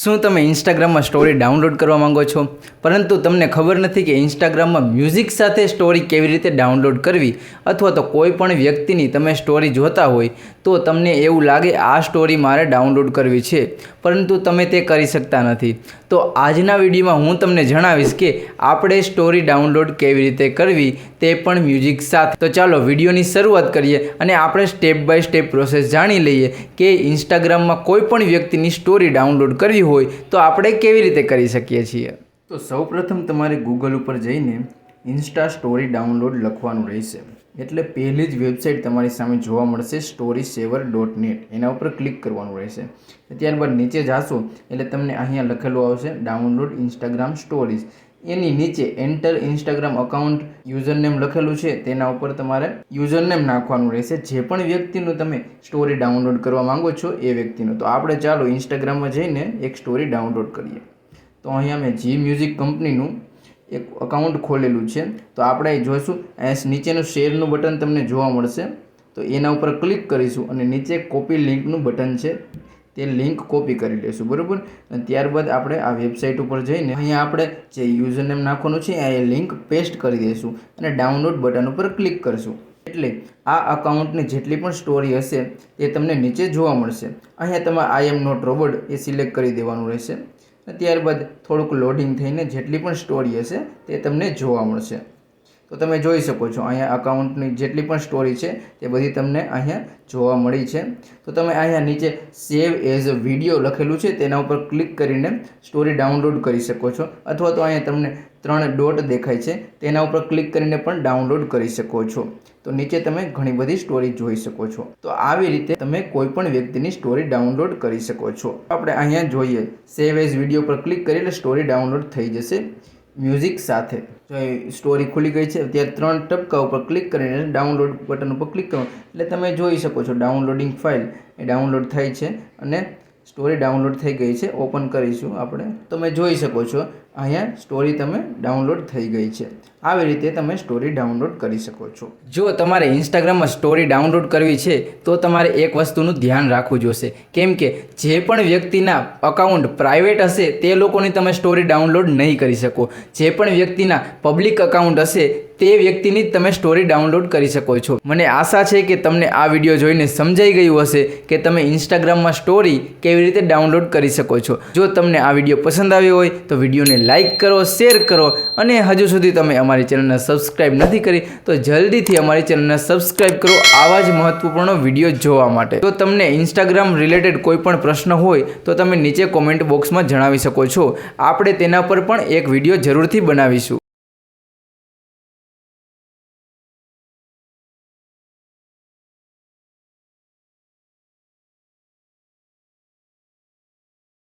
શું તમે ઇન્સ્ટાગ્રામમાં સ્ટોરી ડાઉનલોડ કરવા માંગો છો? પરંતુ તમને ખબર નથી કે ઇન્સ્ટાગ્રામમાં મ્યુઝિક સાથે સ્ટોરી કેવી રીતે ડાઉનલોડ કરવી અથવા તો કોઈ પણ વ્યક્તિની તમે સ્ટોરી જોતા હોય, તો તમને એવું લાગે આ સ્ટોરી મારે ડાઉનલોડ કરવી છે, પરંતુ તમે તે કરી શકતા નથી. તો આજના વિડીયોમાં હું તમને જણાવીશ કે આપણે સ્ટોરી ડાઉનલોડ કેવી રીતે કરવી તે પણ મ્યુઝિક સાથે. તો ચાલો વિડીયોની શરૂઆત કરીએ અને આપણે સ્ટેપ બાય સ્ટેપ પ્રોસેસ જાણી લઈએ કે ઇન્સ્ટાગ્રામમાં કોઈ પણ વ્યક્તિની સ્ટોરી ડાઉનલોડ કરવી હોય તો આપણે કેવી રીતે કરી શકીએ છીએ? તો સૌપ્રથમ તમારે ગૂગલ ઉપર જઈને ઇન્સ્ટા સ્ટોરી ડાઉનલોડ લખવાનું રહેશે. એટલે પહેલી જ વેબસાઇટ તમારી સામે જોવા મળશે સ્ટોરી સેવર ડોટ નેટ એના ઉપર ક્લિક કરવાનું રહેશે. ત્યારબાદ નીચે જાશો એટલે તમને અહીંયા લખેલું આવશે ડાઉનલોડ ઇન્સ્ટાગ્રામ સ્ટોરીઝ એની નીચે એન્ટર ઇન્સ્ટાગ્રામ અકાઉન્ટ યુઝરનેમ લખેલું છે. તેના ઉપર તમારે યુઝરનેમ નાખવાનું રહેશે. જે પણ વ્યક્તિનું તમે સ્ટોરી ડાઉનલોડ કરવા માંગો છો એ વ્યક્તિનું. તો આપણે ચાલો ઇન્સ્ટાગ્રામમાં જઈને એક સ્ટોરી ડાઉનલોડ કરીએ. તો અહીંયા મેં જી મ્યુઝિક કંપનીનું એક અકાઉન્ટ ખોલેલું છે. તો આપણે જોઈશું. નીચેનું શેરનું બટન તમને જોવા મળશે. તો એના ઉપર ક્લિક કરીશું અને નીચે કોપી લિંકનું બટન છે. તે લિંક કોપી કરી લઈશું બરાબર? અને ત્યારબાદ આપણે આ વેબસાઇટ ઉપર જઈને અહીંયા આપણે જે યુઝરનેમ નાખવાનું છે એ લિંક પેસ્ટ કરી દઈશું અને ડાઉનલોડ બટન ઉપર ક્લિક કરીશું. એટલે આ અકાઉન્ટની જેટલી પણ સ્ટોરી હશે તે તમને નીચે જોવા મળશે. અહીંયા તમે આઈ એમ નોટ રોબોટ એ સિલેક્ટ કરી દેવાનું રહેશે. ત્યારબાદ થોડુંક લોડિંગ થઈને જેટલી પણ સ્ટોરી હશે, તે તમને જોવા મળશે. તો તમે જોઈ શકો છો, અહીંયા અકાઉન્ટની જેટલી પણ સ્ટોરી છે, તે બધી તમને અહીંયા જોવા મળી છે. તો તમે અહીંયા નીચે સેવ એઝ વીડિયો લખેલું છે, તેના ઉપર ક્લિક કરીને સ્ટોરી ડાઉનલોડ કરી શકો છો. અથવા તો અહીંયા તમને ત્રણ ડોટ દેખાય છે, તેના ઉપર ક્લિક કરીને પણ ડાઉનલોડ કરી શકો છો. તો નીચે તમે ઘણી બધી સ્ટોરી જોઈ શકો છો. તો આવી રીતે તમે કોઈ પણ વ્યક્તિની સ્ટોરી ડાઉનલોડ કરી શકો છો. આપણે અહીંયા જોઈએ સેવ એઝ વીડિયો પર ક્લિક કરીને સ્ટોરી ડાઉનલોડ થઈ જશે. મ્યુઝિક સાથે. જો સ્ટોરી ખુલી ગઈ છે. ત્યારે ત્રણ ટપકા ઉપર ક્લિક કરીને ડાઉનલોડ બટન ઉપર ક્લિક કરો. એટલે તમે જોઈ શકો છો ડાઉનલોડિંગ ફાઇલ એ ડાઉનલોડ થઈ છે અને સ્ટોરી ડાઉનલોડ થઈ ગઈ છે. ઓપન કરીશું આપણે. તમે જોઈ શકો છો અહીંયા સ્ટોરી તમે ડાઉનલોડ થઈ ગઈ છે. આવી રીતે તમે સ્ટોરી ડાઉનલોડ કરી શકો છો. જો તમારે ઇન્સ્ટાગ્રામમાં સ્ટોરી ડાઉનલોડ કરવી છે, તો તમારે એક વસ્તુનું ધ્યાન રાખવું જોશે. કેમ કે જે પણ વ્યક્તિના અકાઉન્ટ પ્રાઇવેટ હશે, તે લોકોની તમે સ્ટોરી ડાઉનલોડ નહીં કરી શકો. જે પણ વ્યક્તિના પબ્લિક અકાઉન્ટ હશે, તે વ્યક્તિની તમે સ્ટોરી ડાઉનલોડ કરી શકો છો. મને આશા છે કે તમને આ વીડિયો જોઈને સમજાઈ ગયું હશે કે તમે ઇન્સ્ટાગ્રામમાં સ્ટોરી કેવી રીતે ડાઉનલોડ કરી શકો છો. જો તમને આ વીડિયો પસંદ આવ્યો હોય, તો વિડીયોને લાઇક કરો શેર કરો અને હજુ સુધી તમે અમારી ચેનલને સબસ્ક્રાઈબ નથી કરી તો જલ્દીથી અમારી ચેનલને સબસ્ક્રાઈબ કરો આવા જ મહત્વપૂર્ણ વીડિયો જોવા માટે. જો તમને ઇન્સ્ટાગ્રામ રિલેટેડ કોઈ પણ પ્રશ્ન હોય તો તમે નીચે કોમેન્ટ બોક્સમાં જણાવી શકો છો. આપણે તેના પર પણ એક વીડિયો જરૂરથી બનાવીશું.